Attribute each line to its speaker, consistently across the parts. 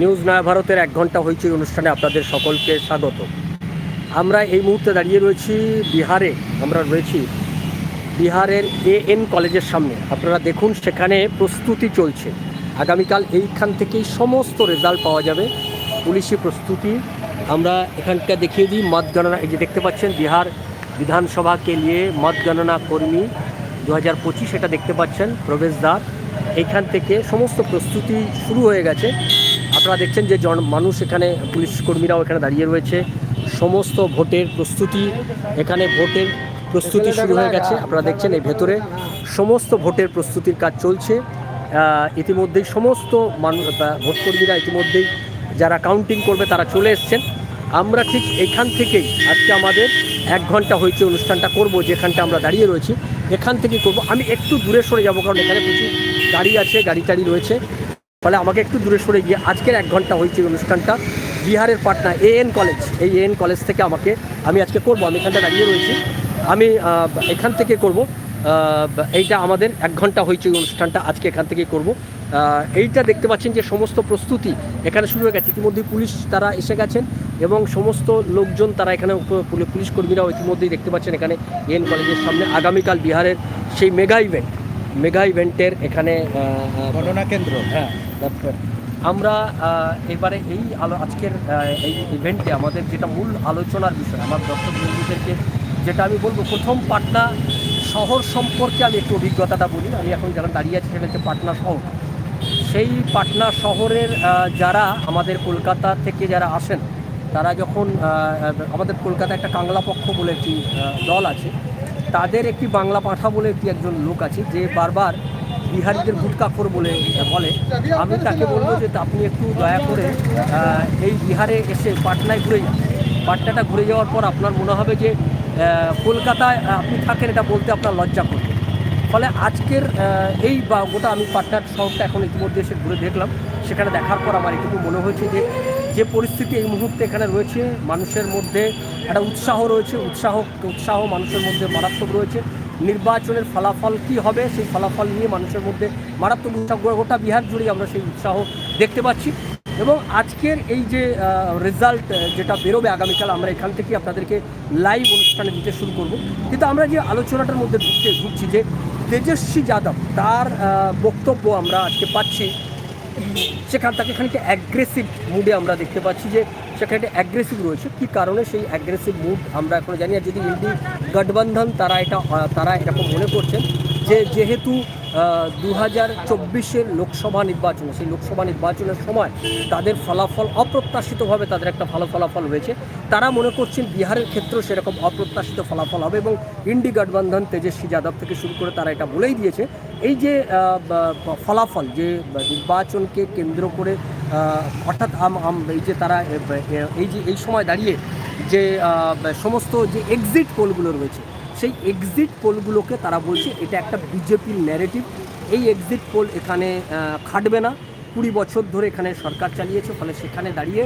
Speaker 1: News নয়া ভারতের এক ঘণ্টা হয়েছে অনুষ্ঠানে আপনাদের সকলকে স্বাগত। আমরা এই মুহূর্তে দাঁড়িয়ে রয়েছি বিহারে, আমরা রয়েছি বিহারের এ এন কলেজের সামনে। আপনারা দেখুন, সেখানে প্রস্তুতি চলছে। আগামীকাল এইখান থেকেই সমস্ত রেজাল্ট পাওয়া যাবে। পুলিশি প্রস্তুতি। আমরা এখানটা দেখিয়ে দিই মতগণনা এই যে দেখতে পাচ্ছেন, বিহার বিধানসভাকে নিয়ে মতগণনা কর্মী দু হাজার পঁচিশ, এটা দেখতে পাচ্ছেন, প্রবেশদ্বার। এইখান থেকে সমস্ত প্রস্তুতি শুরু হয়ে গেছে। আপনারা দেখছেন যে জন মানুষ এখানে, পুলিশ কর্মীরাও এখানে দাঁড়িয়ে রয়েছে। সমস্ত ভোটের প্রস্তুতি, এখানে ভোটের প্রস্তুতি শুরু হয়ে গেছে। আপনারা দেখছেন এই ভেতরে সমস্ত ভোটের প্রস্তুতির কাজ চলছে। ইতিমধ্যেই সমস্ত মানুষ ভোটকর্মীরা ইতিমধ্যেই যারা কাউন্টিং করবে তারা চলে এসছেন। আমরা ঠিক এখান থেকেই আজকে আমাদের এক ঘণ্টা হয়েছে অনুষ্ঠানটা করব, যেখানটা আমরা দাঁড়িয়ে রয়েছি। এখান থেকে করব। আমি একটু দূরে সরে যাব, কারণ এখানে প্রচুর গাড়ি আছে গাড়ি টাড়ি রয়েছে। ফলে আমাকে একটু দূরে সরে গিয়ে আজকের এক ঘণ্টা হয়েছে অনুষ্ঠানটা। বিহারের পাটনা এ এন কলেজ এই এ এন কলেজ থেকে আমাকে আমি আজকে করব। আমি এখানটা দাঁড়িয়ে রয়েছি। আমি এখান থেকে করব এইটা আমাদের এক ঘণ্টা হয়েছে অনুষ্ঠানটা আজকে এখান থেকে করব। এইটা দেখতে পাচ্ছেন যে সমস্ত প্রস্তুতি এখানে শুরু হয়ে গেছে। ইতিমধ্যেই পুলিশ তারা এসে গেছেন এবং সমস্ত লোকজন তারা এখানে পুলিশ কর্মীরাও ইতিমধ্যেই দেখতে পাচ্ছেন এখানে এন কলেজের সামনে। আগামীকাল বিহারের সেই মেগা ইভেন্ট মেগা ইভেন্টের এখানে
Speaker 2: ঘটনা কেন্দ্র।
Speaker 1: হ্যাঁ আমরা এবারে এই আলো আজকের এই ইভেন্টে আমাদের যেটা মূল আলোচনার বিষয় আমার দর্শক বন্ধুদেরকে যেটা আমি বলব প্রথম পাটনা শহর সম্পর্কে আমি একটু অভিজ্ঞতাটা বলি। আমি এখন যারা দাঁড়িয়ে আছি সেটা হচ্ছে পাটনা শহর। সেই পাটনা শহরের যারা আমাদের কলকাতা থেকে যারা আসেন তারা যখন আমাদের কলকাতা একটা কাংলা পক্ষ বলে একটি দল আছে তাদের একটি বাংলা পাঠা বলে একটি একজন লোক আছে, যে বারবার বিহারিদের ভুটকাখর বলে বলে। আমি তাকে বলব যে আপনি একটু দয়া করে এই বিহারে এসে পাটনায় ঘুরে যান। পাটনাটা ঘুরে যাওয়ার পর আপনার মনে হবে যে কলকাতায় আপনি থাকেন, এটা বলতে আপনার লজ্জা করবে। ফলে আজকের এই বা, গোটা আমি পাটনার শহরটা এখন ইতিমধ্যে এসে ঘুরে দেখলাম। সেখানে দেখার পর আমার এটুকু মনে হয়েছে যে যে পরিস্থিতি এই মুহূর্তে এখানে রয়েছে, মানুষের মধ্যে একটা উৎসাহ রয়েছে, উৎসাহ উৎসাহ মানুষের মধ্যে মারাত্মক রয়েছে। নির্বাচনের ফলাফল কি হবে? সেই ফলাফল নিয়ে মানুষের মধ্যে মারাত্মক উৎসাহ, গোটা বিহার জুড়েই আমরা সেই উৎসাহ দেখতে পাচ্ছি। এবং আজকের এই যে রেজাল্ট যেটা বেরোবে আগামীকাল, আমরা এখান থেকে আপনাদেরকে লাইভ অনুষ্ঠানে দিতে শুরু করব। কিন্তু আমরা যে আলোচনাটার মধ্যে ঢুকতে ঢুকছি যে তেজস্বী যাদব, তার বক্তব্য আমরা আজকে পাচ্ছি। সেখান থেকে খানিকটা অ্যাগ্রেসিভ মুডে আমরা দেখতে পাচ্ছি যে সেখানে একটা অ্যাগ্রেসিভ রয়েছে। কী কারণে সেই অ্যাগ্রেসিভ মুড আমরা এখনও জানি আর যদি ইন্ডি গঠবন্ধন তারা এটা, তারা এরকম মনে করছেন যে যেহেতু দু হাজার চব্বিশের লোকসভা নির্বাচনে, সেই লোকসভা নির্বাচনের সময় তাদের ফলাফল অপ্রত্যাশিতভাবে তাদের একটা ভালো ফলাফল হয়েছে। তারা মনে করছেন বিহারের ক্ষেত্রেও সেরকম অপ্রত্যাশিত ফলাফল হবে এবং ইন্ডি গঠবন্ধন তেজস্বী যাদব থেকে শুরু করে তারা এটা বলেই দিয়েছে এই যে ফলাফল যে নির্বাচনকে কেন্দ্র করে অর্থাৎ এই যে তারা এই যে, এই সময় দাঁড়িয়ে যে সমস্ত যে এক্সিট পোলগুলো রয়েছে, সেই এক্সিট পোলগুলোকে তারা বলছে এটা একটা বিজেপির ন্যারেটিভ এই এক্সিট পোল এখানে খাটবে না। কুড়ি বছর ধরে এখানে সরকার চালিয়েছে, ফলে সেখানে দাঁড়িয়ে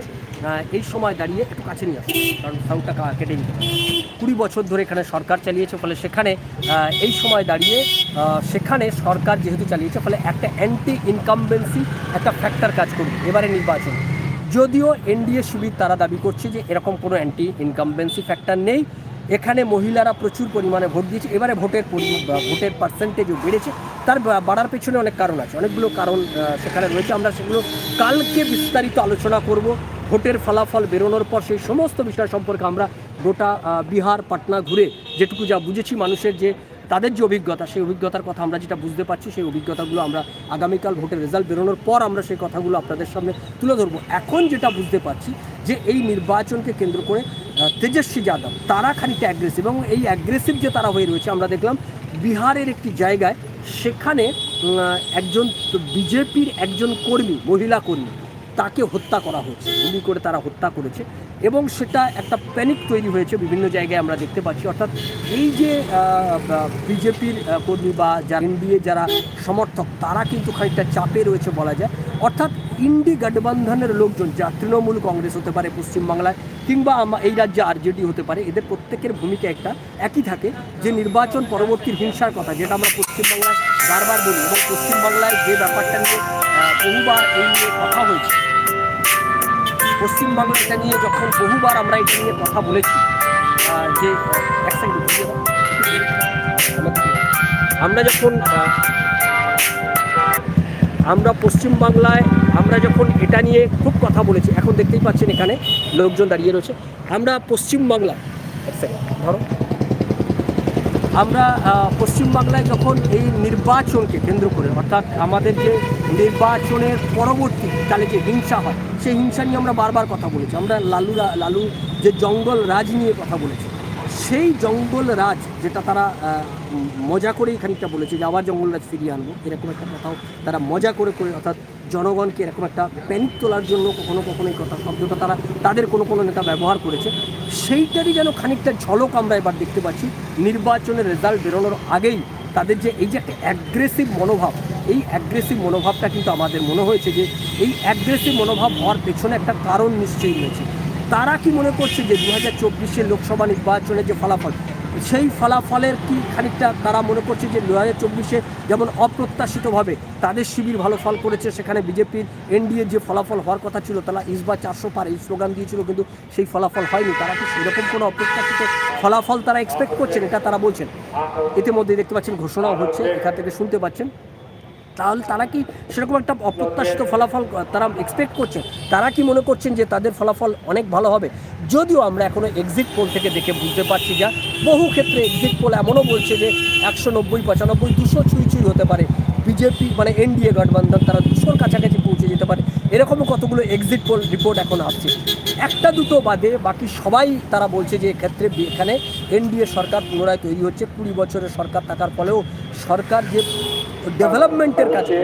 Speaker 1: এই সময় দাঁড়িয়ে একটু কাছে নিয়ে আসে কারণ সাউন্ডটা কেটে নিতে কুড়ি বছর ধরে এখানে সরকার চালিয়েছে, ফলে সেখানে এই সময় দাঁড়িয়ে সেখানে সরকার যেহেতু চালিয়েছে, ফলে একটা অ্যান্টি ইনকামবেন্সি একটা ফ্যাক্টর কাজ করবে এবারে নির্বাচন। যদিও এনডিএ শিবির তারা দাবি করছে যে এরকম কোনো অ্যান্টি ইনকামবেন্সি ফ্যাক্টর নেই। এখানে মহিলারা প্রচুর পরিমাণে ভোট দিয়েছে, এবারে ভোটের ভোটের পার্সেন্টেজও বেড়েছে। তার বাড়ার পেছনে অনেক কারণ আছে। অনেকগুলো কারণ সেখানে রয়েছে। আমরা সেগুলো কালকে বিস্তারিত আলোচনা করব। ভোটের ফলাফল বেরোনোর পর সেই সমস্ত বিষয় সম্পর্কে আমরা গোটা বিহার, পাটনা ঘুরে যেটুকু যা বুঝেছি মানুষের যে তাদের যে অভিজ্ঞতা, সেই অভিজ্ঞতার কথা আমরা যেটা বুঝতে পারছি, সেই অভিজ্ঞতাগুলো আমরা আগামীকাল ভোটের রেজাল্ট বেরোনোর পর আমরা সেই কথাগুলো আপনাদের সামনে তুলে ধরবো। এখন যেটা বুঝতে পারছি যে এই নির্বাচনকে কেন্দ্র করে তেজস্বী যাদব, তারা খানিকটা অ্যাগ্রেসিভ এবং এই অ্যাগ্রেসিভ যে তারা হয়ে রয়েছে, আমরা দেখলাম বিহারের একটি জায়গায় সেখানে একজন বিজেপির একজন কর্মী, মহিলা কর্মী, তাকে হত্যা করা হয়েছে। গুলি করে তারা হত্যা করেছে এবং সেটা একটা প্যানিক তৈরি হয়েছে। বিভিন্ন জায়গায় আমরা দেখতে পাচ্ছি। অর্থাৎ এই যে বিজেপির কর্মী বা যারা যারা সমর্থক, তারা কিন্তু খানিকটা চাপে রয়েছে বলা যায়। অর্থাৎ ইন্ডি গঠবন্ধনের লোকজন, যা তৃণমূল কংগ্রেস হতে পারে পশ্চিমবাংলায় কিংবা এই রাজ্যে আরজেডি হতে পারে, এদের প্রত্যেকের ভূমিকা একটা, একই থাকে যে নির্বাচন পরবর্তী হিংসার কথা, যেটা আমরা পশ্চিমবাংলায় বারবার বলি এবং পশ্চিমবাংলায় যে ব্যাপারটা নিয়ে বহুবার এই নিয়ে কথা হয়েছে। পশ্চিমবাংলা এটা নিয়ে যখন বহুবার আমরা এটা নিয়ে কথা বলেছি যে আমরা যখন আমরা পশ্চিমবাংলায়, আমরা যখন এটা নিয়ে খুব কথা বলেছি, এখন দেখতেই পাচ্ছেন এখানে লোকজন দাঁড়িয়ে রয়েছে। আমরা পশ্চিমবাংলা ধরো। আমরা পশ্চিমবাংলায় যখন এই নির্বাচনকে কেন্দ্র করে, অর্থাৎ আমাদের যে নির্বাচনের পরবর্তী কালে যে হিংসা হয়, সেই হিংসা নিয়ে আমরা বারবার কথা বলেছি। আমরা লালু লালু যে জঙ্গল রাজ নিয়ে কথা বলেছি সেই জঙ্গল রাজ যেটা তারা মজা করেই খানিকটা বলেছে যে আবার জঙ্গল রাজ ফিরিয়ে আনব, এরকম একটা কথাও তারা মজা করে করে, অর্থাৎ জনগণকে এরকম একটা প্যানিক তোলার জন্য কখনো কখনো এই কথা, শব্দটা তারা তাদের কোনো কোনো নেতা ব্যবহার করেছে। সেইটারই যেন খানিকটা ঝলক আমরা এবার দেখতে পাচ্ছি, নির্বাচনের রেজাল্ট বেরোনোর আগেই তাদের যে এই যে একটা অ্যাগ্রেসিভ মনোভাব, এই অ্যাগ্রেসিভ মনোভাবটা কিন্তু আমাদের মনে হয়েছে যে এই অ্যাগ্রেসিভ মনোভাব হওয়ার পেছনে একটা কারণ নিশ্চয়ই রয়েছে। তারা কি মনে করছে যে দু হাজার চব্বিশের লোকসভা নির্বাচনের যে ফলাফল, সেই ফলাফলের কি খানিকটা তারা মনে করছে যে দু হাজার চব্বিশে যেমন অপ্রত্যাশিতভাবে তাদের শিবির ভালো ফল করেছে, সেখানে বিজেপির এনডিএ যে ফলাফল হওয়ার কথা ছিল, তারা ইসবা চারশো পার এই স্লোগান দিয়েছিল, কিন্তু সেই ফলাফল হয়নি। তারা কি সেরকম কোনো অপ্রত্যাশিত ফলাফল তারা এক্সপেক্ট করছেন, এটা তারা বলছেন। ইতিমধ্যে দেখতে পাচ্ছেন, ঘোষণাও হচ্ছে, এখান থেকে শুনতে পাচ্ছেন। তাহলে তারা কি সেরকম একটা অপ্রত্যাশিত ফলাফল, তারা এক্সপেক্ট করছে? তারা কি মনে করছেন যে তাদের ফলাফল অনেক ভালো হবে? যদিও আমরা এখনও এক্সিট পোল থেকে দেখে বুঝতে পারছি যা, বহু ক্ষেত্রে এক্সিট পোল এমনও বলছে যে একশো নব্বই, পঁচানব্বই, দুশো ছুঁই ছুঁই হতে পারে। বিজেপি মানে এনডিএ গঠবন্ধন, তারা দুশোর কাছাকাছি পৌঁছে যেতে পারে। এরকমও কতগুলো এক্সিট পোল রিপোর্ট এখন আসছে। একটা দুটো বাদে বাকি সবাই তারা বলছে যে এক্ষেত্রে এখানে এনডিএ সরকার পুনরায় তৈরি হচ্ছে। কুড়ি বছরের সরকার থাকার ফলেও সরকার যে ডেভেলপমেন্টের কাছে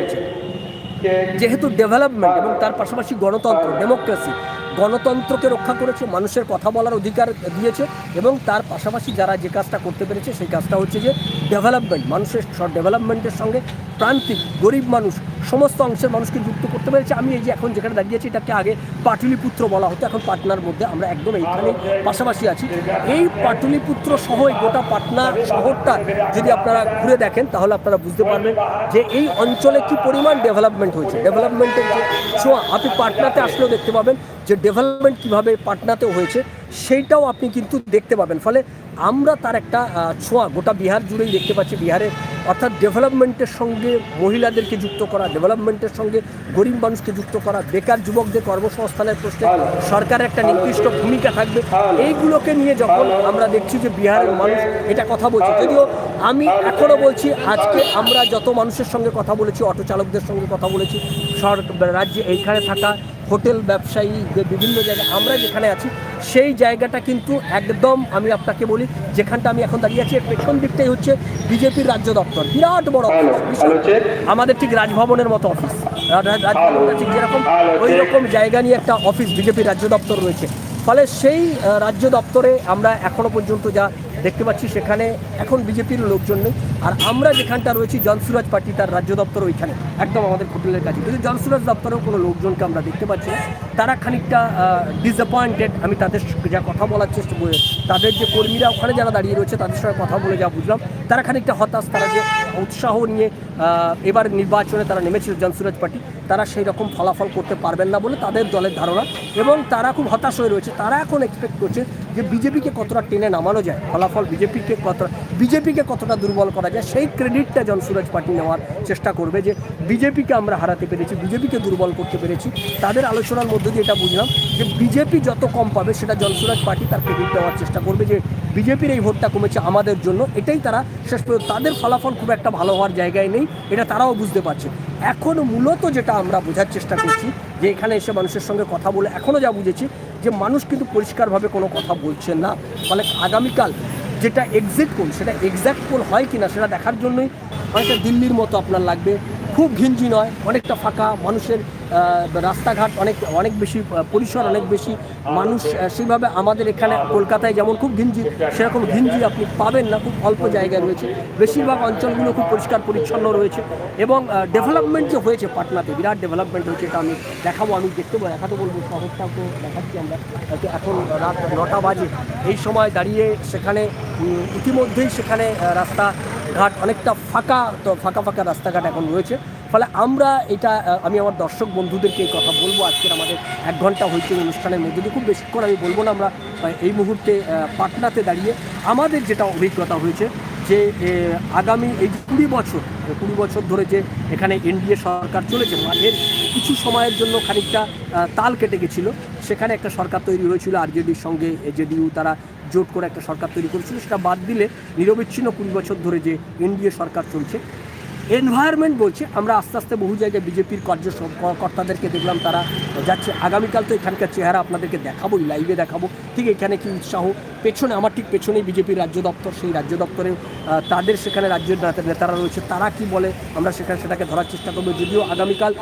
Speaker 1: যেহেতু ডেভেলপমেন্ট এবং তার পাশাপাশি গণতন্ত্র ডেমোক্রেসি গণতন্ত্রকে রক্ষা করেছে, মানুষের কথা বলার অধিকার দিয়েছে এবং তার পাশাপাশি যারা যে কাজটা করতে পেরেছে, সেই কাজটা হচ্ছে যে ডেভেলপমেন্ট মানুষের ডেভেলপমেন্টের সঙ্গে প্রান্তিক, গরিব মানুষ, সমস্ত অংশের মানুষকে যুক্ত করতে পেরেছে। আমি এই যে এখন যেখানে দাঁড়িয়েছি, এটাকে আগে পাটুলিপুত্র বলা হতো। এখন পাটনার মধ্যে আমরা একদম এইখানে পাশাপাশি আছি। এই পাটুলিপুত্র সহ এই গোটা পাটনা শহরটা যদি আপনারা ঘুরে দেখেন, তাহলে আপনারা বুঝতে পারবেন যে এই অঞ্চলে কি পরিমাণ ডেভেলপমেন্ট হয়েছে। ডেভেলপমেন্টের যে ছোঁয়া, আপনি পাটনাতে আসলেও দেখতে পাবেন যে ডেভেলপমেন্ট কীভাবে পাটনাতেও হয়েছে সেইটাও আপনি কিন্তু দেখতে পাবেন। ফলে আমরা তার একটা ছোঁয়া গোটা বিহার জুড়েই দেখতে পাচ্ছি বিহারে। অর্থাৎ ডেভেলপমেন্টের সঙ্গে মহিলাদেরকে যুক্ত করা ডেভেলপমেন্টের সঙ্গে গরিব মানুষকে যুক্ত করা বেকার যুবকদের কর্মসংস্থানের প্রশ্নে সরকারের একটা নির্দিষ্ট ভূমিকা থাকবে। এইগুলোকে নিয়ে যখন আমরা দেখছি যে বিহারের মানুষ এটা কথা বলছে যদিও আমি এখনও বলছি আজকে আমরা যত মানুষের সঙ্গে কথা বলেছি অটো চালকদের সঙ্গে কথা বলেছি সর রাজ্যে এইখানে থাকা হোটেল ব্যবসায়ী যে বিভিন্ন জায়গায় আমরা যেখানে আছি সেই জায়গাটা কিন্তু একদম আমি আপনাকে বলি যেখানটা আমি এখন দাঁড়িয়ে আছি পেছন দিকটাই হচ্ছে বিজেপির রাজ্য দপ্তর। বিরাট বড়। আমাদের ঠিক রাজভবনের মতো অফিস রাজভবনটা ঠিক যেরকম ওই রকম জায়গা নিয়ে একটা অফিস বিজেপির রাজ্য দপ্তর রয়েছে। ফলে সেই রাজ্য দপ্তরে আমরা এখনও পর্যন্ত যা দেখতে পাচ্ছি সেখানে এখন বিজেপির লোকজন নেই। আর আমরা যেখানটা রয়েছি, জনসুরাজ পার্টি তার রাজ্য দপ্তর ওইখানে, একদম আমাদের হোটেলের কাছে। কিন্তু জনসুরাজ দপ্তরেও কোনো লোকজনকে আমরা দেখতে পাচ্ছি তারা খানিকটা ডিসঅ্যাপয়েন্টেড আমি তাদের যা কথা বলার চেষ্টা করে, তাদের যে কর্মীরা ওখানে যারা দাঁড়িয়ে রয়েছে, তাদের সঙ্গে কথা বলে যা বুঝলাম, তারা খানিকটা হতাশ, তারা যে উৎসাহ নিয়ে এবার নির্বাচনে তারা নেমেছিল জনসুরাজ পার্টি, তারা সেই রকম ফলাফল করতে পারবেন না বলে তাদের দলের ধারণা। এবং তারা খুব হতাশ হয়ে রয়েছে। তারা এখন এক্সপেক্ট করছে যে বিজেপিকে কতটা টেনে নামানো যায় ফলাফল বিজেপিকে কতটা বিজেপিকে কতটা দুর্বল করা যায়, সেই ক্রেডিটটা জনসুরাজ পার্টি নেওয়ার চেষ্টা করবে যে বিজেপিকে আমরা হারাতে পেরেছি, বিজেপিকে দুর্বল করতে পেরেছি। তাদের আলোচনার মধ্য দিয়ে এটা বুঝলাম যে বিজেপি যত কম পাবে, সেটা জনসুরাজ পার্টি তার ক্রেডিট দেওয়ার চেষ্টা করবে যে বিজেপির এই ভোটটা কমেছে আমাদের জন্য। এটাই তারা শেষ পর্যন্ত তাদের ফলাফল খুব একটা ভালো হওয়ার জায়গায় নেই, এটা তারাও বুঝতে পারছে। এখন মূলত যেটা আমরা বোঝার চেষ্টা করছি যে এখানে এসে মানুষের সঙ্গে কথা বলে এখনও যা বুঝেছি যে মানুষ কিন্তু পরিষ্কারভাবে কোনো কথা বলছেন না। ফলে আগামীকাল যেটা এক্সিট পোল সেটা এক্স্যাক্ট পোল হয় কি না সেটা দেখার জন্যই অনেকটা দিল্লির মতো আপনার লাগবে। খুব ঘিঞ্জি নয়, অনেকটা ফাঁকা, মানুষের রাস্তাঘাট অনেক অনেক বেশি পরিসর অনেক বেশি। মানুষ সেইভাবে আমাদের এখানে কলকাতায় যেমন খুব ঘিঞ্জি সেরকম ঘিঞ্জি আপনি পাবেন না খুব অল্প জায়গায় রয়েছে। বেশিরভাগ অঞ্চলগুলো খুব পরিষ্কার পরিচ্ছন্ন রয়েছে এবং ডেভেলপমেন্ট যে হয়েছে পাটনাতে বিরাট ডেভেলপমেন্ট হয়েছে এটা আমি দেখাবো আমি দেখতে দেখাতে বলব শহরটাও তো দেখাচ্ছি আমরা। এখন রাত নটা বাজে এই সময় দাঁড়িয়ে সেখানে ইতিমধ্যেই সেখানে আহ, রাস্তা ঘাট অনেকটা ফাঁকা তো ফাঁকা ফাঁকা রাস্তাঘাট এখন রয়েছে। ফলে আমরা এটা আমি আমার দর্শক বন্ধুদেরকে এই কথা বলব। আজকের আমাদের এক ঘণ্টা হয়েছে অনুষ্ঠানের মধ্যে দিয়ে খুব বেশিক্ষণ আমি বলব না, আমরা এই মুহূর্তে পাটনাতে দাঁড়িয়ে আমাদের যেটা অভিজ্ঞতা হয়েছে যে আগামী এই কুড়ি বছর কুড়ি বছর ধরে যে এখানে এনডিএ সরকার চলেছে মাঝের কিছু সময়ের জন্য খানিকটা তাল কেটে গেছিল। সেখানে একটা সরকার তৈরি হয়েছিল, আরজেডির সঙ্গে জেডিইউ তারা জোট করে একটা সরকার তৈরি করেছিল। সেটা বাদ দিলে নিরবিচ্ছিন্ন কুড়ি বছর ধরে যে এনডিএ সরকার চলছে এনভায়রনমেন্ট বলছে, আমরা আস্তে আস্তে বহু জায়গায় বিজেপির কার্য কর্তাদেরকে দেখলাম, তারা যাচ্ছে। আগামীকাল তো এখানকার চেহারা আপনাদেরকে দেখাবোই লাইভে দেখাবো। ঠিক এখানে কি উৎসাহ? পেছনে, আমার ঠিক পেছনেই বিজেপির রাজ্য দপ্তর, সেই রাজ্য দপ্তরে তাদের সেখানে রাজ্যের নেতা- নেতারা রয়েছে। তারা কি বলে? আমরা সেখানে সেটাকে ধরার চেষ্টা করব। যদিও আগামীকাল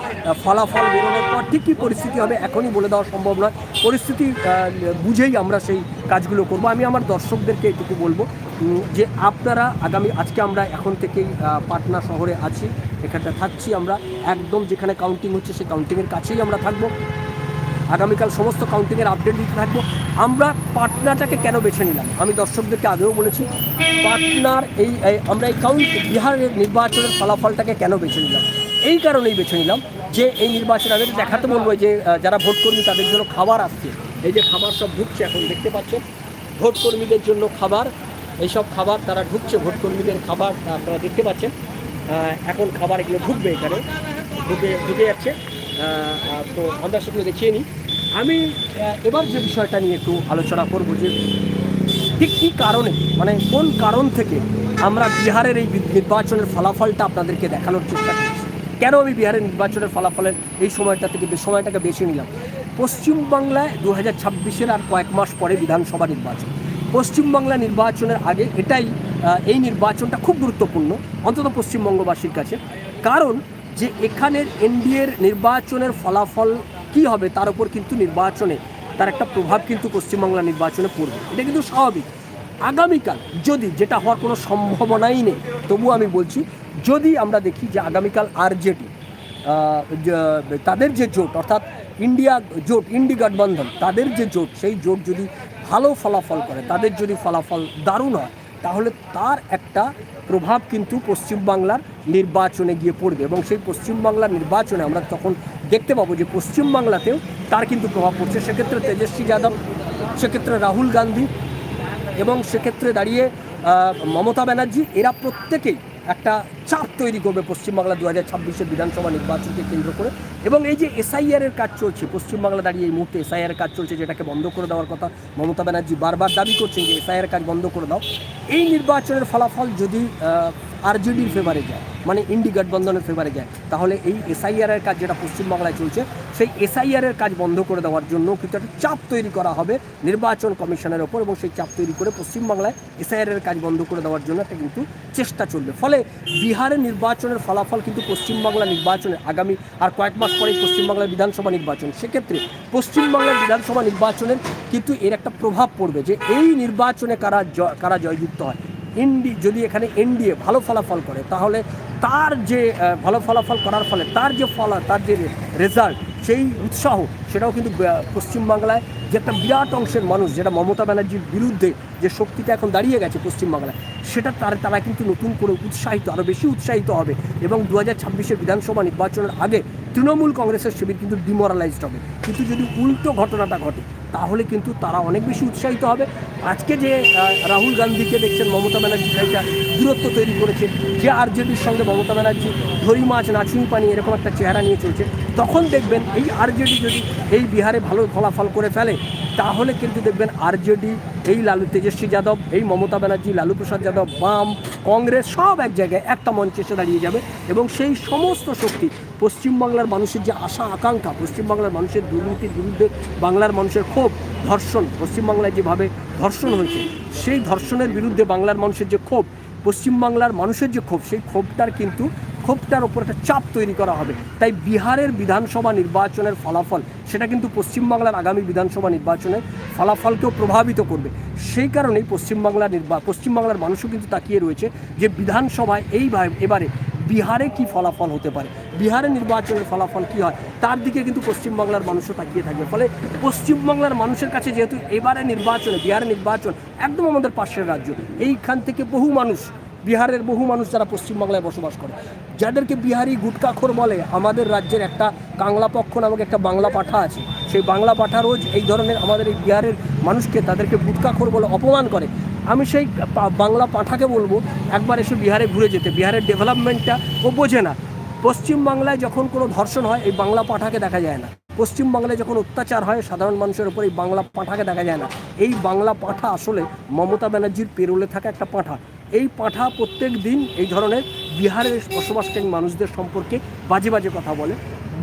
Speaker 1: ফলাফল বেরোনোর পর ঠিক কী পরিস্থিতি হবে এখনই বলে দেওয়া সম্ভব নয়। পরিস্থিতি বুঝেই আমরা সেই কাজগুলো করব। আমি আমার দর্শকদেরকে এটুকু বলব যে আপনারা আগামী, আজকে আমরা এখন থেকেই পাটনা শহরে আছি এখানটা থাকছি আমরা। একদম যেখানে কাউন্টিং হচ্ছে, সেই কাউন্টিংয়ের কাছেই আমরা থাকব। আগামীকাল সমস্ত কাউন্টিংয়ের আপডেট দিতে থাকব। আমরা পাটনাটাকে কেন বেছে নিলাম? আমি দর্শকদেরকে আগেও বলেছি, পাটনার এই আমরা এই কাউন্ট বিহারের নির্বাচনের ফলাফলটাকে কেন বেছে নিলাম? এই কারণেই বেছে নিলাম যে এই নির্বাচন আমি দেখাতে বলব যে যারা ভোট কর্মী তাদের জন্য খাবার আসছে। এই যে খাবার সব ঢুকছে, এখন দেখতে পাচ্ছেন ভোট কর্মীদের জন্য খাবার এইসব খাবার তারা ঢুকছে ভোটকর্মীদের খাবার আপনারা দেখতে পাচ্ছেন। এখন খাবার এগুলো ঢুকবে এখানে, ঢুকে ঢুকে যাচ্ছে। তো আমরা সেগুলো দেখিয়ে নিই। আমি এবার যে বিষয়টা নিয়ে একটু আলোচনা করব যে ঠিক কী কারণে মানে কোন কারণ থেকে আমরা বিহারের এই নির্বাচনের ফলাফলটা আপনাদেরকে দেখানোর চেষ্টা করছি? কেন আমি বিহারের নির্বাচনের ফলাফলের এই সময়টা থেকে সময়টাকে বেছে নিলাম? পশ্চিমবাংলায় দু হাজার ছাব্বিশের আর কয়েক মাস পরে বিধানসভা নির্বাচন। পশ্চিমবাংলা নির্বাচনের আগে এটাই এই নির্বাচনটা খুব গুরুত্বপূর্ণ, অন্তত পশ্চিমবঙ্গবাসীর কাছে। কারণ যে এখানের এনডিএর নির্বাচনের ফলাফল কি হবে তার উপর কিন্তু নির্বাচনে তার একটা প্রভাব কিন্তু পশ্চিমবাংলা নির্বাচনে পড়বে। এটা কিন্তু স্বাভাবিক। আগামীকাল যদি যেটা হওয়ার কোনো সম্ভাবনাই নেই তবু আমি বলছি, যদি আমরা দেখি যে আগামীকাল আরজেডি তাদের যে জোট, অর্থাৎ ইন্ডিয়া জোট, ইন্ডি গঠবন্ধন, তাদের যে জোট, সেই জোট যদি ভালো ফলাফল করে। তাদের যদি ফলাফল দারুণ হয়, তাহলে তার একটা প্রভাব কিন্তু পশ্চিমবাংলার নির্বাচনে গিয়ে পড়বে এবং সেই পশ্চিমবাংলার নির্বাচনে আমরা তখন দেখতে পাবো যে পশ্চিমবাংলাতেও তার কিন্তু প্রভাব পড়ছে। সেক্ষেত্রে তেজস্বী যাদব, সেক্ষেত্রে রাহুল গান্ধী এবং সেক্ষেত্রে দাঁড়িয়ে মমতা ব্যানার্জি, এরা প্রত্যেকেই একটা চাপ তৈরি করবে পশ্চিমবাংলা দু হাজার ছাব্বিশের বিধানসভা নির্বাচনকে কেন্দ্র করে। এবং এই যে এসআইআরের কাজ চলছে, পশ্চিমবাংলা দাঁড়িয়ে এই মুহূর্তে এসআইআর কাজ চলছে যেটাকে বন্ধ করে দেওয়ার কথা মমতা ব্যানার্জি বারবার দাবি করছেন যে এসআইআর কাজ বন্ধ করে দাও। এই নির্বাচনের ফলাফল যদি আরজেডির ফেভারে যায় মানে ইন্ডি গঠবন্ধনের ফেভারে যায়। তাহলে এই এসআইআর এর কাজ যেটা পশ্চিমবাংলায় চলছে, সেই এসআইআর এর কাজ বন্ধ করে দেওয়ার জন্য কিন্তু একটা চাপ তৈরি করা হবে নির্বাচন কমিশনের ওপর, এবং সেই চাপ তৈরি করে পশ্চিমবাংলায় এসআইআর এর কাজ বন্ধ করে দেওয়ার জন্য একটা কিন্তু চেষ্টা চলবে। ফলে বিহারের নির্বাচনের ফলাফল কিন্তু পশ্চিমবাংলা নির্বাচনে আগামী আর কয়েক মাস পরেই পশ্চিমবাংলার বিধানসভা নির্বাচন। সেক্ষেত্রে পশ্চিমবাংলার বিধানসভা নির্বাচনের কিন্তু এর একটা প্রভাব পড়বে যে এই নির্বাচনে কারা জ- কারা জয়যুক্ত হয়। এনডি, যদি এখানে এনডিএ ভালো ফলাফল করে, তাহলে তার যে ভালো ফলাফল করার ফলে তার যে ফলা, তার যে রেজাল্ট সেই উৎসাহ, সেটাও কিন্তু পশ্চিমবাংলায় যে একটা বিরাট অংশের মানুষ, যেটা মমতা ব্যানার্জির বিরুদ্ধে যে শক্তিটা এখন দাঁড়িয়ে গেছে পশ্চিমবাংলায়, সেটা তার, তারা কিন্তু নতুন করে উৎসাহিত আরও বেশি উৎসাহিত হবে এবং দু হাজার ছাব্বিশের বিধানসভা নির্বাচনের আগে তৃণমূল কংগ্রেসের শিবির কিন্তু ডিমোরালাইজড হবে। কিন্তু যদি উল্টো ঘটনাটা ঘটে তাহলে কিন্তু তারা অনেক বেশি উৎসাহিত হবে। আজকে যে রাহুল গান্ধীকে দেখছেন মমতা ব্যানার্জি একটা দূরত্ব তৈরি করেছে, যে আর আরজেডির সঙ্গে মমতা ব্যানার্জি ধরি মাছ নাচিং পানি এরকম একটা চেহারা নিয়ে চলছে, তখন দেখবেন এই আরজেডি যদি এই বিহারে ভালো ফলাফল করে ফেলে, তাহলে কিন্তু দেখবেন আরজেডি এই লালু তেজস্বী যাদব, এই মমতা ব্যানার্জি, লালু প্রসাদ যাদব, বাম, কংগ্রেস সব এক জায়গায় একটা মঞ্চে এসে দাঁড়িয়ে যাবে এবং সেই সমস্ত শক্তি পশ্চিমবাংলার মানুষের যে আশা, আকাঙ্ক্ষা, পশ্চিমবাংলার মানুষের দুর্নীতির বিরুদ্ধে বাংলার মানুষের ক্ষোভ, ধর্ষণ, পশ্চিমবাংলায় যেভাবে ধর্ষণ হয়েছে, সেই ধর্ষণের বিরুদ্ধে বাংলার মানুষের যে ক্ষোভ, পশ্চিমবাংলার মানুষের যে ক্ষোভ, সেই ক্ষোভটার কিন্তু ক্ষোভটার ওপর একটা চাপ তৈরি করা হবে। তাই বিহারের বিধানসভা নির্বাচনের ফলাফল, সেটা কিন্তু পশ্চিমবাংলার আগামী বিধানসভা নির্বাচনের ফলাফলকেও প্রভাবিত করবে। সেই কারণেই পশ্চিমবাংলার নির্বা, পশ্চিমবাংলার মানুষও কিন্তু তাকিয়ে রয়েছে যে বিধানসভায় এই এবারে বিহারে কি ফলাফল হতে পারে? বিহারে নির্বাচনের ফলাফল কি হয়? তার দিকে কিন্তু পশ্চিমবাংলার মানুষও তাকিয়ে থাকবে ফলে পশ্চিমবাংলার মানুষের কাছে যেহেতু এবারে নির্বাচনে বিহারের নির্বাচন একদম আমাদের পাশের রাজ্য, এইখান থেকে বহু মানুষ বিহারের বহু মানুষ যারা পশ্চিমবাংলায় বসবাস করে। যাদেরকে বিহারি গুটকাখোর বলে, আমাদের রাজ্যের একটা কাংলা পক্ষ নামক একটা বাংলা পাঠা আছে। সেই বাংলা পাঠা রোজ এই ধরনের আমাদের এই বিহারের মানুষকে তাদেরকে গুটকাখোর বলে অপমান করে। আমি সেই বাংলা পাঠাকে বলব, একবার এসে বিহারে ঘুরে যেতে। বিহারের ডেভেলপমেন্টটা ও বোঝে না। পশ্চিমবাংলায় যখন কোনো ধর্ষণ হয়, এই বাংলা পাঠাকে দেখা যায় না। পশ্চিমবাংলায় যখন অত্যাচার হয়, সাধারণ মানুষের উপর এই বাংলা পাঠাকে দেখা যায় না। এই বাংলা পাঠা আসলে মমতা ব্যানার্জির পেরোলে থাকা একটা পাঁঠা। এই পাঠা প্রত্যেক দিন এই ধরনের বিহারের বসবাসকারী মানুষদের সম্পর্কে বাজে বাজে কথা বলে।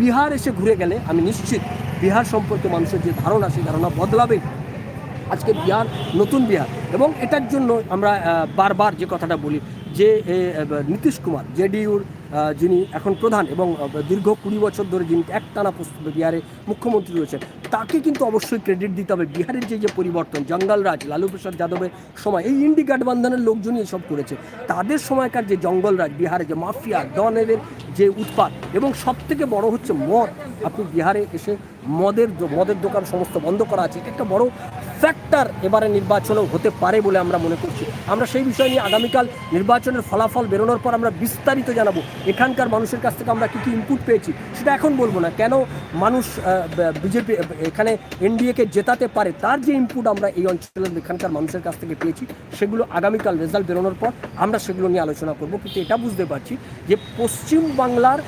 Speaker 1: বিহার এসে ঘুরে গেলে আমি নিশ্চিত বিহার সম্পর্কে মানুষের যে ধারণা, সেই ধারণা বদলাবে। আজকে বিহার নতুন বিহার এবং এটার জন্য আমরা বারবার যে কথাটা বলি যে নীতিশ কুমার, জেডিইউর যিনি এখন প্রধান এবং দীর্ঘ কুড়ি বছর ধরে যিনি একটানা বিহারে মুখ্যমন্ত্রী রয়েছেন, তাকে কিন্তু অবশ্যই ক্রেডিট দিতে হবে। বিহারের যে যে পরিবর্তন জঙ্গলরাজ লালু প্রসাদ যাদবের সময়, এই ইন্ডি গাঠবন্ধনের লোকজনই এসব করেছে। তাদের সময়কার যে জঙ্গলরাজ বিহারে যে মাফিয়া ডনের যে উৎপাত এবং সব থেকে বড় হচ্ছে মদ। আপনি বিহারে এসে মদের মদের দোকান সমস্ত বন্ধ করা আছে। একটা বড় ফ্যাক্টর এবারে নির্বাচনেও হতে পারে বলে আমরা মনে করছি। আমরা সেই বিষয় নিয়ে আগামীকাল নির্বাচনের ফলাফল বেরোনোর পর আমরা বিস্তারিত জানাব। এখানকার মানুষের কাছ থেকে আমরা কী কী ইনপুট পেয়েছি, সেটা এখন বলব না। কেন মানুষ বিজেপি এখানে এনডিএকে জেতাতে পারে, তার যে ইনপুট আমরা এই অঞ্চলের এখানকার মানুষের কাছ থেকে পেয়েছি, সেগুলো আগামীকাল রেজাল্ট বেরোনোর পর আমরা সেগুলো নিয়ে আলোচনা করব। কিন্তু এটা বুঝতে পারছি যে পশ্চিম বাংলার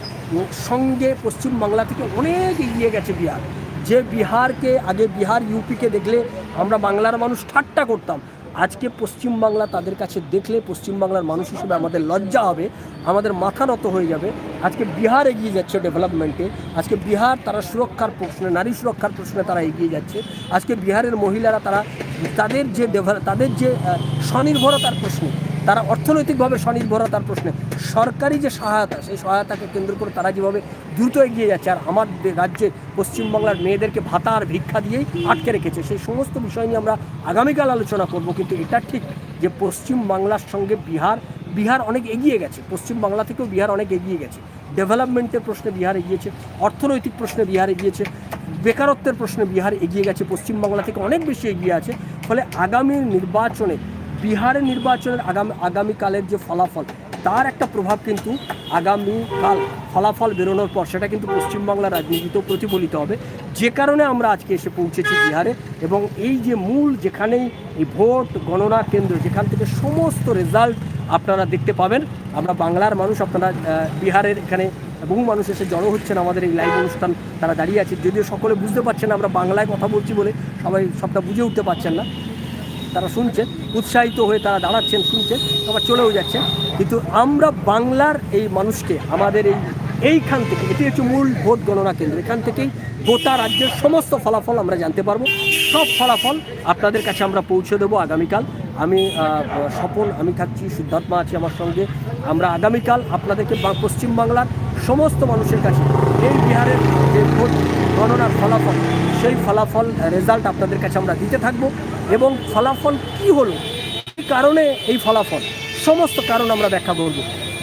Speaker 1: সঙ্গে পশ্চিম বাংলা থেকে অনেক এগিয়ে গেছে বিহার। যে বিহারকে, আগে বিহার ইউপিকে দেখলে আমরা বাংলার মানুষ ঠাট্টা করতাম। আজকে পশ্চিমবাংলা তাদের কাছে দেখলে পশ্চিমবাংলার মানুষ হিসেবে আমাদের লজ্জা হবে, আমাদের মাথা নত হয়ে যাবে। আজকে বিহার এগিয়ে যাচ্ছে ডেভেলপমেন্টে। আজকে বিহার তারা সুরক্ষার প্রশ্নে, নারী সুরক্ষার প্রশ্নে তারা এগিয়ে যাচ্ছে। আজকে বিহারের মহিলারা তারা, তাদের যে তাদের যে স্বনির্ভরতার প্রশ্নে তারা অর্থনৈতিকভাবে স্বনির্ভরতার প্রশ্নে সরকারি যে সহায়তা, সেই সহায়তাকে কেন্দ্র করে তারা যেভাবে দ্রুত এগিয়ে যাচ্ছে, আর আমার রাজ্যে পশ্চিমবাংলার মেয়েদেরকে ভাতা আর ভিক্ষা দিয়েই আটকে রেখেছে, সেই সমস্ত বিষয় নিয়ে আমরা আগামীকাল আলোচনা করব। কিন্তু এটা ঠিক যে পশ্চিম বাংলার সঙ্গে বিহার বিহার অনেক এগিয়ে গেছে পশ্চিম বাংলা থেকেও বিহার অনেক এগিয়ে গেছে। ডেভেলপমেন্টের প্রশ্নে বিহার এগিয়েছে, অর্থনৈতিক প্রশ্নে বিহার এগিয়েছে, বেকারত্বের প্রশ্নে বিহার এগিয়ে গেছে, পশ্চিমবাংলা থেকে অনেক বেশি এগিয়ে আছে। ফলে আগামী নির্বাচনে বিহারের নির্বাচনের আগামী আগামীকালের যে ফলাফল, তার একটা প্রভাব কিন্তু আগামীকাল ফলাফল বেরোনোর পর, সেটা কিন্তু পশ্চিমবাংলার রাজনীতিতেও প্রতিফলিত হবে। যে কারণে আমরা আজকে এসে পৌঁছেছি বিহারে এবং এই যে মূল যেখানেই এই ভোট গণনা কেন্দ্র, যেখান থেকে সমস্ত রেজাল্ট আপনারা দেখতে পাবেন, আমরা বাংলার মানুষ, আপনারা বিহারের এখানে বহু মানুষ এসে জড়ো হচ্ছেন আমাদের এই লাইভ অনুষ্ঠান, তারা দাঁড়িয়ে আছে। যদিও সকলে বুঝতে পারছেন আমরা বাংলায় কথা বলছি বলে সবাই সবটা বুঝে উঠতে পারছেন না। তারা শুনছেন, উৎসাহিত হয়ে তারা দাঁড়াচ্ছেন, শুনছেন আবার চলেও যাচ্ছেন। কিন্তু আমরা বাংলার এই মানুষকে, আমাদের এই, এইখান থেকে, এটি হচ্ছে মূল ভোট গণনা কেন্দ্র। এখান থেকেই গোটা রাজ্যের সমস্ত ফলাফল আমরা জানতে পারব। সব ফলাফল আপনাদের কাছে আমরা পৌঁছে দেবো আগামীকাল। আমি স্বপন আমি থাকছি সিদ্ধার্থমা আছে আমার সঙ্গে। আমরা আগামীকাল আপনাদেরকে পশ্চিমবাংলার সমস্ত মানুষের কাছে, এই বিহারের যে ভোট গণনার ফলাফল সেই ফলাফল রেজাল্ট আপনাদের কাছে আমরা দিতে থাকব। এবং ফলাফল কি হলো? কী কারণে এই ফলাফল? সমস্ত কারণ আমরা ব্যাখ্যা করব।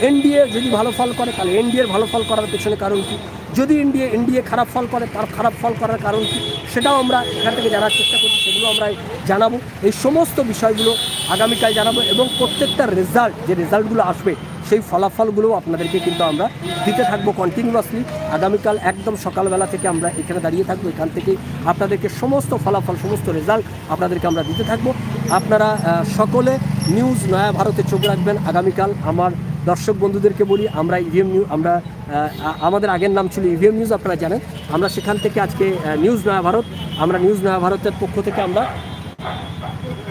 Speaker 1: এনডিএ যদি ভালো ফল করে, তাহলে এনডিএর ভালো ফল করার পেছনে কারণ কি? যদি এনডিএ এনডিএ খারাপ ফল করে, তার খারাপ ফল করার কারণ কি? সেটাও আমরা এখান থেকে জানার চেষ্টা করছি, সেগুলো আমরা জানাব। এই সমস্ত বিষয়গুলো আগামীকাল জানাব এবং প্রত্যেকটা রেজাল্ট যে রেজাল্টগুলো আসবে সেই ফলাফলগুলো আপনাদেরকে কিন্তু আমরা দিতে থাকব কন্টিনিউয়াসলি আগামীকাল একদম সকালবেলা থেকে আমরা এখানে দাঁড়িয়ে থাকব, এখান থেকে আপনাদেরকে সমস্ত ফলাফল, সমস্ত রেজাল্ট আপনাদেরকে আমরা দিতে থাকব। আপনারা সকলে নিউজ নয়া ভারতে চোখ রাখবেন। আগামীকাল আমার দর্শক বন্ধুদেরকে বলি, আমরা ইভিএম নিউজ আমরা আমাদের আগের নাম ছিল ইভিএম নিউজ আপনারা জানেন। আমরা সেখান থেকে আজকে নিউজ নয়া ভারত, আমরা নিউজ নয়া ভারতের পক্ষ থেকে আমরা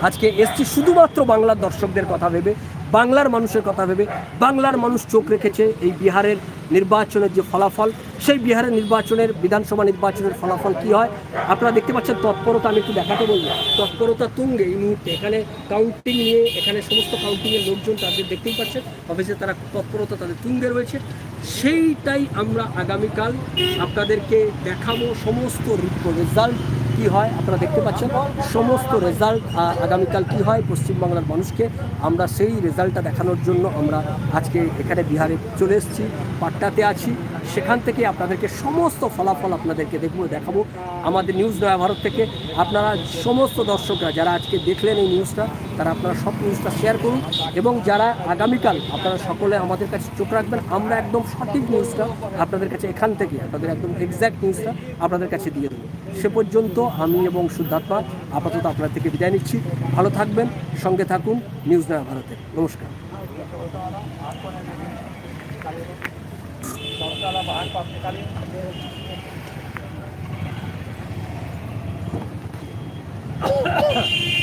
Speaker 1: আজকে এসছি শুধুমাত্র বাংলার দর্শকদের কথা ভেবে। বাংলার মানুষের কথা ভেবে বাংলার মানুষ চোখ রেখেছে এই বিহারের নির্বাচনের যে ফলাফল, সেই বিহারের নির্বাচনের, বিধানসভা নির্বাচনের ফলাফল কি হয়? আপনারা দেখতে পাচ্ছেন তৎপরতা আমি একটু দেখাতে বলব। তৎপরতা তুঙ্গে এই মুহূর্তে এখানে কাউন্টিং নিয়ে, এখানে সমস্ত কাউন্টিংয়ের লোকজন তাদের দেখতেই পাচ্ছেন। অফিসে তারা তৎপরতা তাদের তুঙ্গে রয়েছে। সেইটাই আমরা আগামীকাল আপনাদেরকে দেখাবো সমস্ত রেজাল্ট কি হয়, আপনারা দেখতে পাচ্ছেন। সমস্ত রেজাল্ট আগামীকাল কি হয়, পশ্চিমবাংলার মানুষকে আমরা সেই রেজাল্টটা দেখানোর জন্য আমরা আজকে এখানে বিহারে চলে এসেছি। পাট্টাতে আছি, সেখান থেকে আপনাদেরকে সমস্ত ফলাফল আপনাদেরকে দেখব, দেখাবো আমাদের নিউজ নয়া ভারত থেকে। আপনারা সমস্ত দর্শকরা যারা আজকে দেখলেন এই নিউজটা, তারা আপনারা সব নিউজটা শেয়ার করুন এবং যারা আগামীকাল আপনারা সকলে আমাদের কাছে চোখ রাখবেন, আমরা একদম সঠিক নিউজটা আপনাদের কাছে এখান থেকে, আপনাদের একদম এক্স্যাক্ট নিউজটা আপনাদের কাছে দিয়ে দেবো। সে পর্যন্ত আমি এবং শুদ্ধাত্মা আপাতত আপনার থেকে বিদায় নিচ্ছি। ভালো থাকবেন, সঙ্গে থাকুন নিউজ নয়া ভারতে। নমস্কার।
Speaker 2: segala bahan pasti kali Oh,